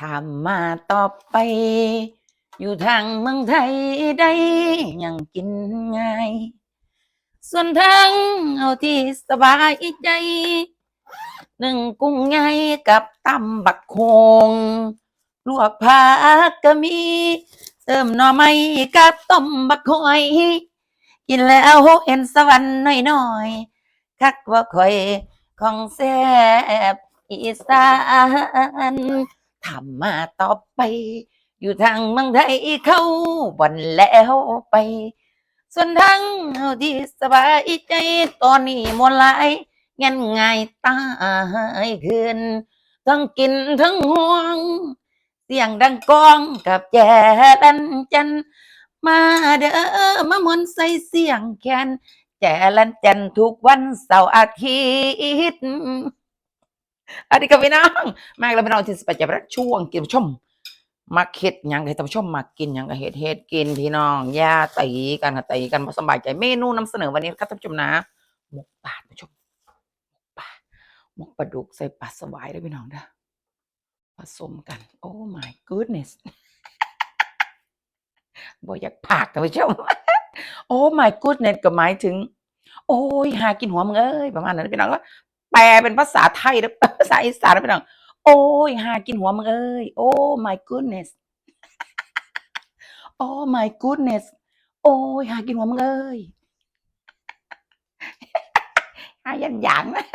ถามมาต่อไป อยู่ทางเมืองไทยได้ยังกินง่าย ส่วนทางเอาที่สบายใจ หนึ่งกุ้งไงกับตำบักโคงลวกผักก็มี เติมหน่อไม้กับต้มบักหอย กินแล้วเห็นสวรรค์น้อยๆคักว่าคอยของแซ่บอีสาน ทำมาต่อไป อยู่ทางเมืองไทยเขาบ่อนแล้วไป ส่วนทางเอาที่สบายใจตอนนี้มวนหลายเงันง่ายตายขึ้นทั้งกินทั้งห่วง เสียงดังก้องกับแจลันจัน มาเด้อมามวนใส่เสียงแคนแจลันจันทุกวันเสาร์อาทิตย์ อันนี้ก็พี่น้องมาแล้วพี่น้องที่สปะจะรับช่วงกินชมมาเฮ็ดยังให้ท่านผู้ชมมากินยังก็เฮ็ดเฮ็ดกินพี่น้องย่าตีกันค่ะตีกันบ่สบายใจเมนูนำเสนอวันนี้ครับท่านผู้ชมนะหมกปลาท่านผู้ชมหมกปลาหมกปลาดุกใส่ปลาสวายด้อพี่น้องเด้อผสมกัน โอ้ my goodness บ่อยากผากท่านผู้ชมโอ้ my goodness ก็หมายถึง โอ้ยหากินหัวมึงเอ้ยประมาณนั้นพี่น้องก็ แปลเป็นภาษาไทยแล้วภาษาอีสานแล้วพี่น้องโอ้ยหากินหัวมึงเอ้ย โอ้ my goodness โอ้ my goodness โอ้ยหากินหัวมึงเอ้ยหายันหยางนะ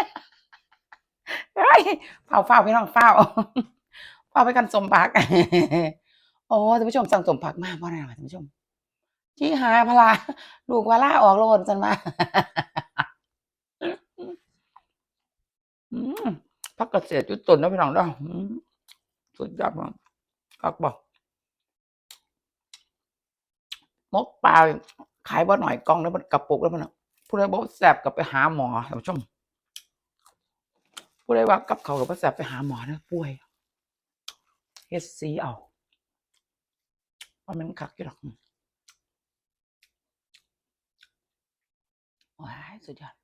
เฮ้ยเฝ้าเฝ้าพี่น้องเฝ้าเฝ้าไปกันสมผักโอ้ท่านผู้ชมสั่งสมผักมากเพราะอะไรท่านผู้ชมชี้หาพลาลูกวาล่าออกโลนจันมา อืมพักเกษตรจุดตุนนะพี่น้องเด้ออืมสุดยอดมากคักบอกมกปลาขายบ่าหน่อยกล่องแล้วมันกระปุกแล้วมันผู้ใดบอกแสบกับไปหาหมอท่านผู้ชมผู้ใดว่ากับเขากับแสบไปหาหมอนะป่วยเฮ็ดซีเอาว่ามันคักอยู่หรอกว้ายสุดยอด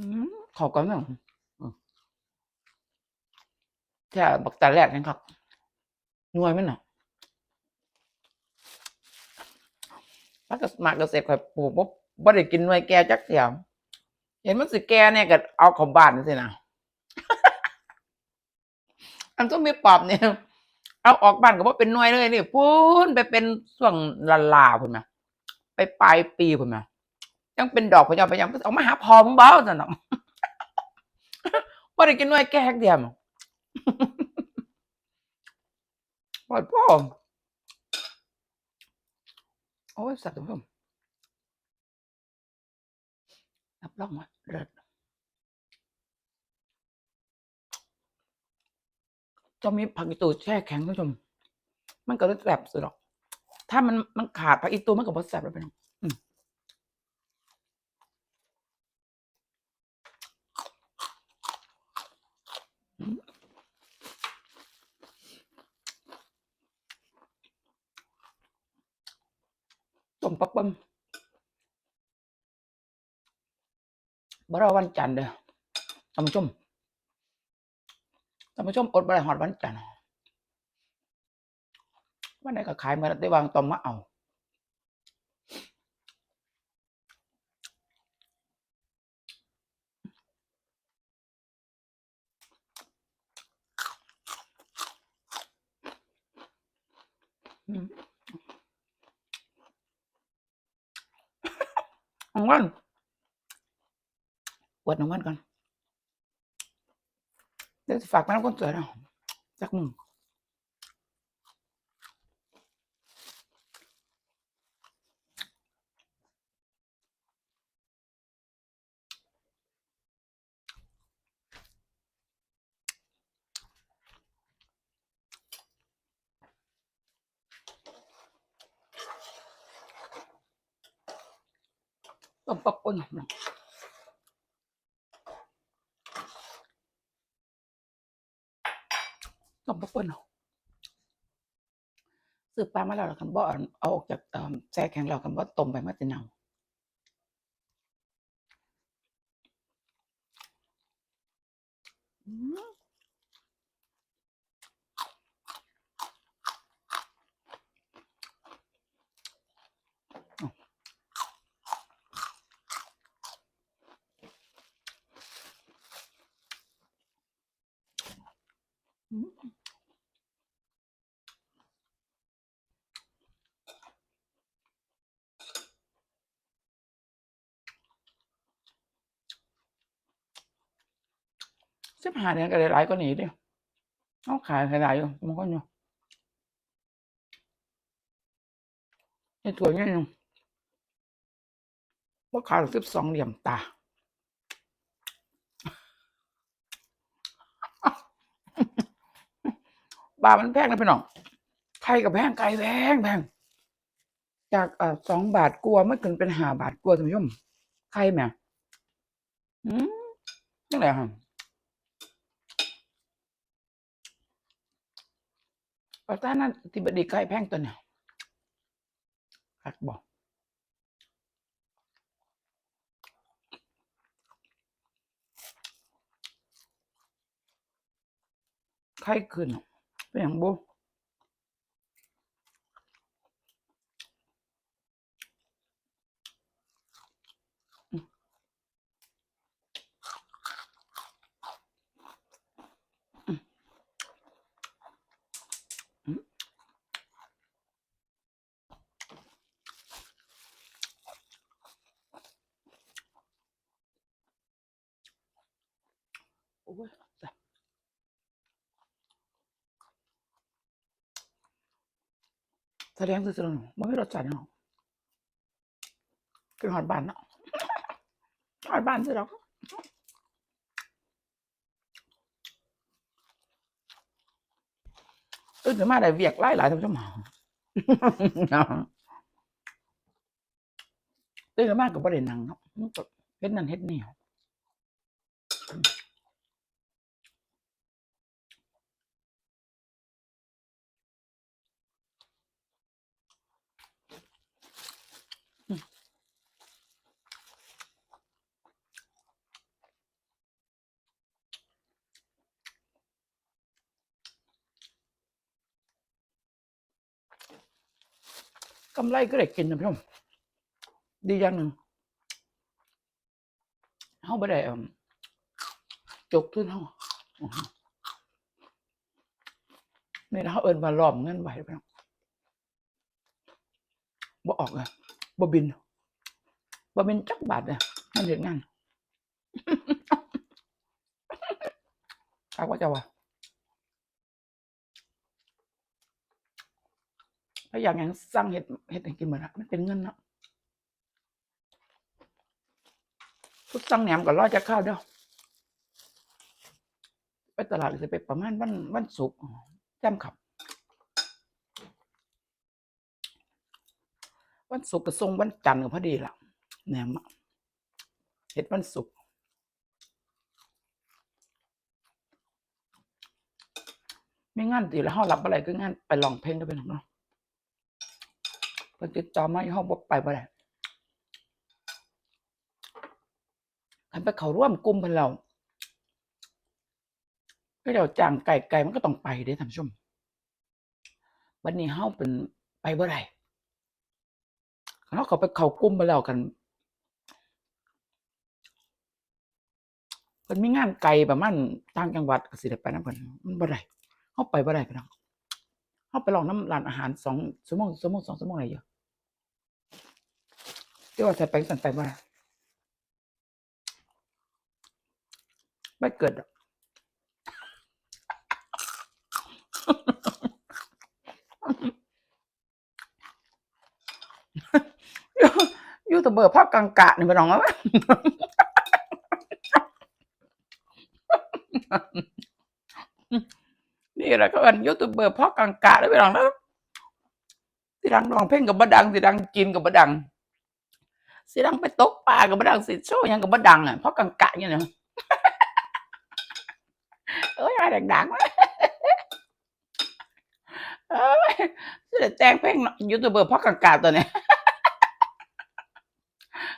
อืมขอก่อนหน่อยอืมแค่บักแต่แรกนะครับน่วยมันน่ะถ้ากิดมากเกษตรข่อยปลูกปุ๊บบ่ได้กินหน่วยแก่จักเดียวเห็นมันสิแก่เนี่ยก็เอาของบ้านสินะอันต้องมีปอบเนี่ยเอาออกบ้านก็บ่เป็นหน่วยเลยนี่พูนไปเป็นส่วงลาลาพุ่นมาไปปลายปีพุ่นมา ยังเป็นดอกพะยอมพยอมเอามาหาพอมึงเบ้าจังเนาได้กินน่วยแก่จักเดียวปอยพ่อโอ้ยสัตว์ทุกคนรับรองว่าเลิศจะมีผักอีตูแช่แข็งท่านผู้ชม มันก็จะแสบสุดหรอก ถ้ามันมันขาดผักอีตูมันก็บ่แสบแล้วเป็นอืมอืมต้ม ปักปั๊มบ่รอวันจันทร์เด้อท่านผู้ชมท่านผู้ชมอดบ่ได้ฮอดวันจันทร์วันไหนก็ขายมาได้วางตอมมาเอา อืมน้อง วันอวดน้องวันก่อนเดี๋ยวฝากแม่น้ำคนสวยนะจักมึง Pampapon. Pampapon. ซื้อปลามาแล้เรากันบ่เอาออกจากแซ่แข็งเรากันบ่ต้มไปมาติเนาอืม สิบห้าเดือนก็ได้หลายก็หนีดิเอาขายขายหลายอยู่มันก็อยู่ในถั่วนี่นึงว่าขายสิบสองเหลี่ยมตา บาทมันแพงนะพี่น้องไข่กับแพงไก่แพงแพงจากเอ่อสองบาทกลัวาไม่ขึ้นเป็นห้าบาทกลัวาท่านผู้ชมไข่แหม่อืมยังไงฮะปัตตานั่นที่บดีไก่แพงตัวเนี่ยคักบอกไข่ขึ้นอย่าง แสดงซื่อๆเนาะมันไม่รสจัดเนาะกินหอดบานเนาะหอดบานซื่อแล้วตื่นขึ้นมาได้เวียกหลายหลายท่านผู้ชมตื่นขึ้นมาก็บ่ได้นั่งเนาะมันก็เฮ็ดนั่นเฮ็ดนี่ กำไรก็ได้กินนะพี่น้องดีอย่างหนึ่งเฮาบ่ได้จกทุนเฮาอื้อหือนี่นะเฮาเอินว่าล้อมเงินไว้พี่น้องบ่ออกเลยบ่บินบ่บินจักบาทเลยมันเฮ็ดงานคักว่าจ้าว่า ถ้าอยากหยังสั่งเฮ็ดเฮ็ดให้กินเหมดอะมันเป็นเงินเนาะทุกสั่งแหนมก็ร้อยจะข้าวเด้อไปตลาดสิไปประมาณวันวันศุกร์จำขับ วันศุกร์ก็ส่งวันจันทร์ก็พอดีละแหนมเฮ็ดวันศุกร์ไม่งานตีแล้วเฮารับอะไรก็งานไปร้องเพลงก็เป็นของเนาะ พิ่นติดต่อมาอีเฮาบ่ไปบ่ได้คันไปเข้าร่วมกลุ่มเพิ่นแล้วก็เดี๋ยวจ้างไก่ไก่มันก็ต้องไปเด้ท่านผู้ชมบัดนี้เฮาเป็นไปบ่ได้คันเฮาเข้าไปเข้ากลุ่มไปแล้วกันเพิ่นมีงานไกลประมาณต่างจังหวัดก็สิได้ไปนำเพิ่นมันบ่ได้เฮาไปบ่ได้พี่น้องเฮาไปลองน้ำร้านอาหารสองชั่วโมงชั่วโมงสองชั่วโมงอะไรอยู่ ที่ว่าจะไปสั่นไปบ่ได้ไม่เกิดอกยูทูบเบอร์ภาคกังกะนี่พี่น้องว่านี่แหละก็เป็นยูทูบเบอร์พ่อกังกะได้ไปลองแล้วสิดังร้องเพลงกับบดังสิดังกินกับบดัง สิดังไปตกปลากับบดังสิโชว์ยังกับบดังอะเพ่อกังกะเนี่ยนะเอ้ยอะไรดังๆวะเอ้ยสิได้แต่งเพลงยูทูบเบอร์เพ่อกังกะตัวเนี้ย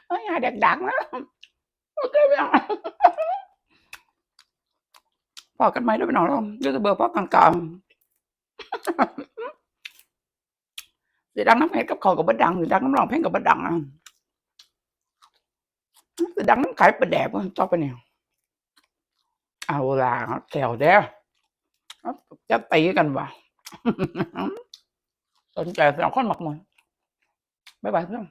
เอ้ยอะไรดังๆนะโอเคไปลองพอกันไหมด้วยพี่น้องเรายูทูบเบอร์เพอกลางๆสิดังน้ำเพชรกับเขากับบดังสิดังน้ำรองเพลงกับบดังอะ ดังขายประแดบมันชอบปะเนี่ยเอาล่ะแก้วเด้อจะตีกันวะสนใจสองคนหมักมันบ๊ายบายเพื่อน